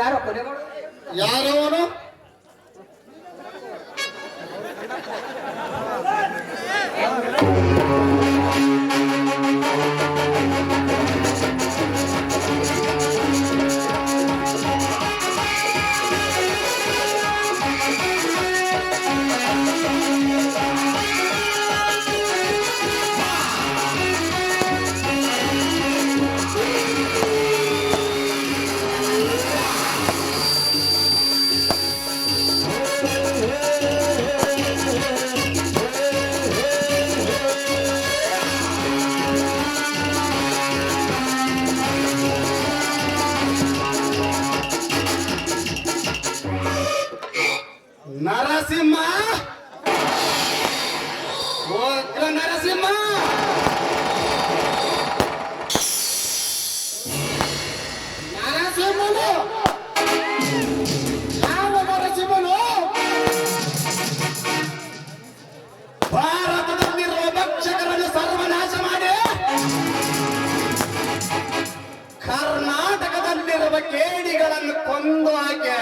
ಯಾರೋ ಮಾಡು ಯಾರವನು? ಒಗ್ಗ ನರಸಿಂಹ ನರಸಿಂಹನು ಯಾವ ನರಸಿಂಹನು ಭಾರತದಲ್ಲಿರುವ ಭಕ್ಷಕರನ್ನು ಸರ್ವನಾಶ ಮಾಡಿ! ಕರ್ನಾಟಕದಲ್ಲಿರುವ ಕೇಡಿಗಳನ್ನು ಕೊಂದು ಹಾಕಿ!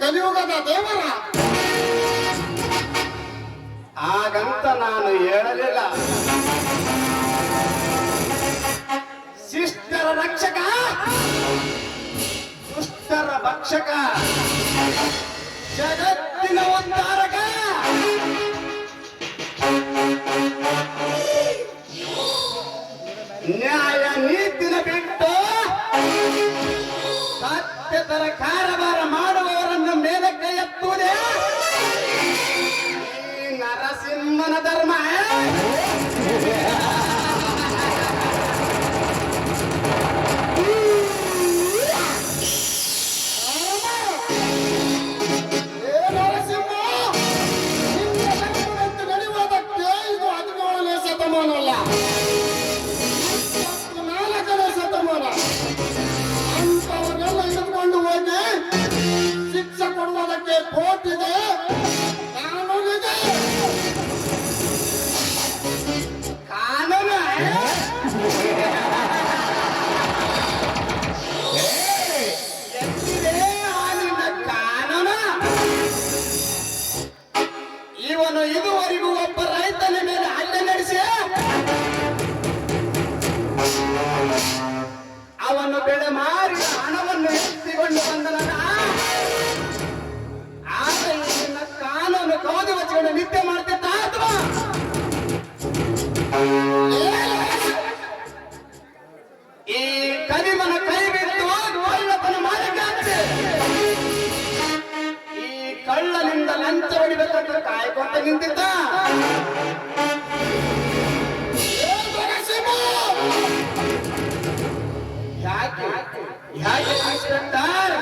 ಕಲಿಯುಗದ ದೇವರ. ಹಾಗಂತ ನಾನು ಹೇಳಲಿಲ್ಲ. ಶಿಷ್ಟರ ರಕ್ಷಕ. ದುಷ್ಟರ ಭಕ್ಷಕ. ಜಗತ್ತಿನ ಉದ್ಧಾರಕ ನ್ಯಾಯ ನೀತಿನ ಬಿಟ್ಟು ಸತ್ಯತರ ಕಾರವಾರ सनातन धर्म है ಈ ಕದಿಮನ ಕೈ ಬಿಟ್ಟು ಕಳ್ಳತನ ಮಾಡಕ್ಕಾಗ್ತದೆ ಈ ಕಳ್ಳನಿಂದ ಲಂಚ ಹೊಡಿಬೇಕಂತ ನಿಂತಿದ್ದ! ಯಾಕೆ? ಯಾಕೆ ಇನ್ಸ್ಪೆಕ್ಟರ್?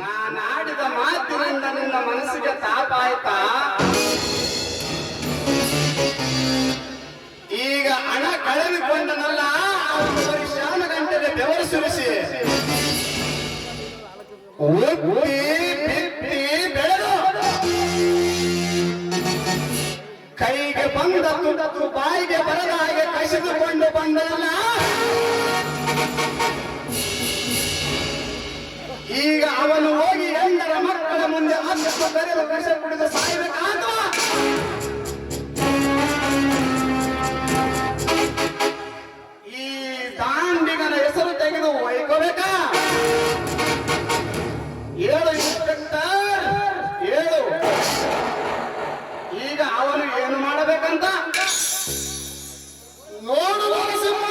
ನಾನು ಆಡಿದ ಮಾತಿನಿಂದ ನಿನ್ನ ಮನಸ್ಸಿಗೆ ತಾಪ ಆಯ್ತಾ? ಕಳೆದುಕೊಂಡನಲ್ಲ ಶ್ಯಾಮ ಗಂಟೆಗೆ ಬೆವರು ಸುರಿಸಿ. ಒತ್ತಿ ಬಿತ್ತಿ ಬೆಳೆದು. ಕೈಗೆ ಬಂದ ತುತ್ತು ಬಾಯಿಗೆ ಬರದ ಹಾಗೆ ಕಸಿದುಕೊಂಡು ಬಂದನಲ್ಲ. ಈಗ ಅವನು ಹೋಗಿ ಎಲ್ಲರ ಮಕ್ಕಳ ಮುಂದೆ ಹತ್ತು ಬೆರೆದು ವಿಷ ಈಗ ಅವನು ಏನು ಮಾಡಬೇಕಂತ? ನೋಡು ನರಸಿಂಹ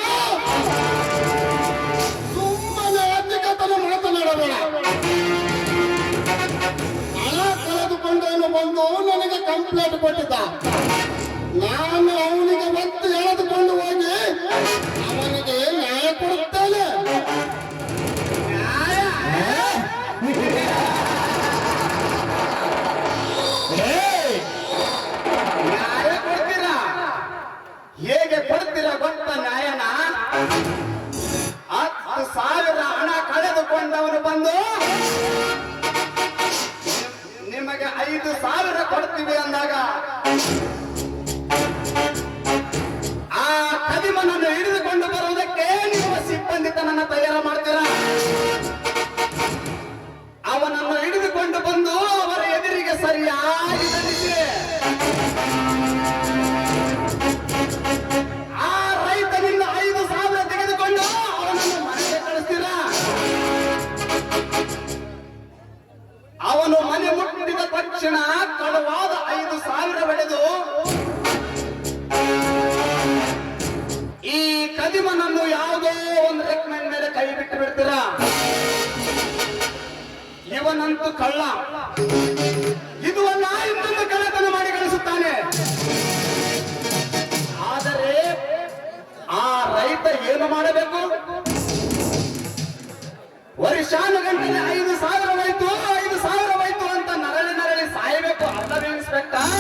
ಸುಮ್ಮನೆ ಅಧಿಕತನ ಮಾತನಾಡಬೇಡ. ಹಣ ಕಳೆದುಕೊಂಡೇನು ಬಂದು ನನಗೆ ಕಂಪ್ಲೇಂಟ್ ಕೊಟ್ಟಿದ್ದ. ನಾನು ಅವನಿಗೆ ಕಳೆದುಕೊಂಡವನು ಬಂದು ನಿಮಗೆ ಐದು ಸಾವಿರ ಕೊಡ್ತೀವಿ ಅಂದಾಗ ಆ ಕದಿಮನನ್ನು ಹಿಡಿದುಕೊಂಡು ಬರುವುದಕ್ಕೆ ನಿಮ್ಮ ಸಿಬ್ಬಂದಿತನನ್ನ ತಯಾರು ಮಾಡ್ತೀರಾ? ಅವನನ್ನು ಹಿಡಿದುಕೊಂಡು ಬಂದು ಅವರ ಎದುರಿಗೆ ಸರಿಯಾಗಿ ದಂಡಿಸಿ ಬಿಟ್ಟು ಬಿಡ್ತೀರಾ? ಇವನಂತೂ ಕಳ್ಳ. ಇದು ಒಂದು ಕಳ್ಳತನ ಮಾಡಿ ಕಳಿಸುತ್ತಾನೆ. ಆದರೆ ಆ ರೈತ ಏನು ಮಾಡಬೇಕು? ವರ್ಷಾನುಗಂಟಲೆ ಐದು ಸಾವಿರ ಹೋಯ್ತು, ಐದು ಸಾವಿರ ಹೋಯ್ತು ಅಂತ ನರಳಿ ನರಳಿ ಸಾಯಬೇಕು ಅಲ್ಲವೇ, ಇನ್ಸ್ಪೆಕ್ಟರ್?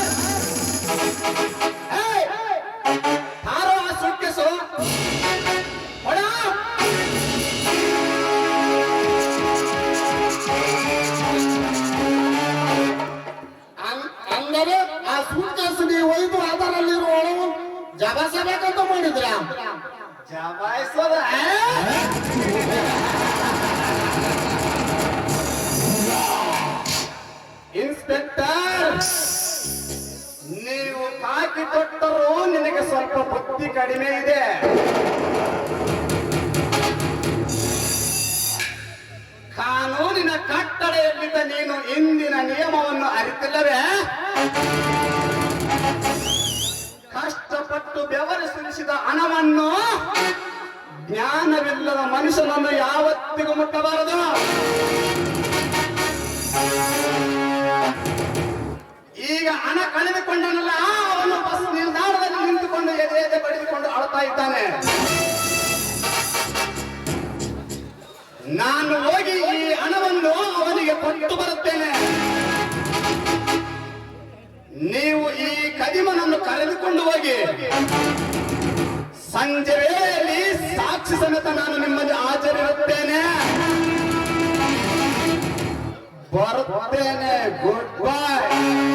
ಇನ್ಸ್ಪೆಕ್ಟರ್ ನೀವು ಕಾಕಿ ಕೊಟ್ಟರೂ ನಿನಗೆ ಸ್ವಲ್ಪ ಬುದ್ಧಿ ಕಡಿಮೆ ಇದೆ. ಕಾನೂನಿನ ಕಟ್ಟಡೆಯಲ್ಲಿದ್ದ ನೀನು ಇಂದಿನ ನಿಯಮವನ್ನು ಅರಿತಿಲ್ಲವೇ? ಕಷ್ಟಪಟ್ಟು ಬೆವರು ಸುರಿಸಿದ ಹಣವನ್ನು ಜ್ಞಾನವಿಲ್ಲದ ಮನುಷ್ಯನನ್ನು ಯಾವತ್ತಿಗೂ ಮುಟ್ಟಬಾರದು. ಈಗ ಹಣ ಕಳೆದುಕೊಂಡನಲ್ಲ ಅವನು ಬಸ್ ನಿಲ್ದಾಣದಲ್ಲಿ ನಿಂತುಕೊಂಡು ಎದೆ ಎದೆ ಬಡಿದುಕೊಂಡು ಅಳ್ತಾ ಇದ್ದಾನೆ. ನಾನು ಹೋಗಿ ಈ ಹಣವನ್ನು ಅವನಿಗೆ ಕೊಟ್ಟು ಬರುತ್ತೇನೆ. ನೀವು ಈ ಕದಿಮನನ್ನು ಕರೆದುಕೊಂಡು ಹೋಗಿ. ಸಂಜೆ ವೇಳೆಯಲ್ಲಿ ಸಾಕ್ಷಿ ಸಮೇತ ನಾನು ನಿಮ್ಮಲ್ಲಿ ಹಾಜರಿರುತ್ತೇನೆ. ಬರುತ್ತೇನೆ. ಗುಡ್ ಬಾಯ್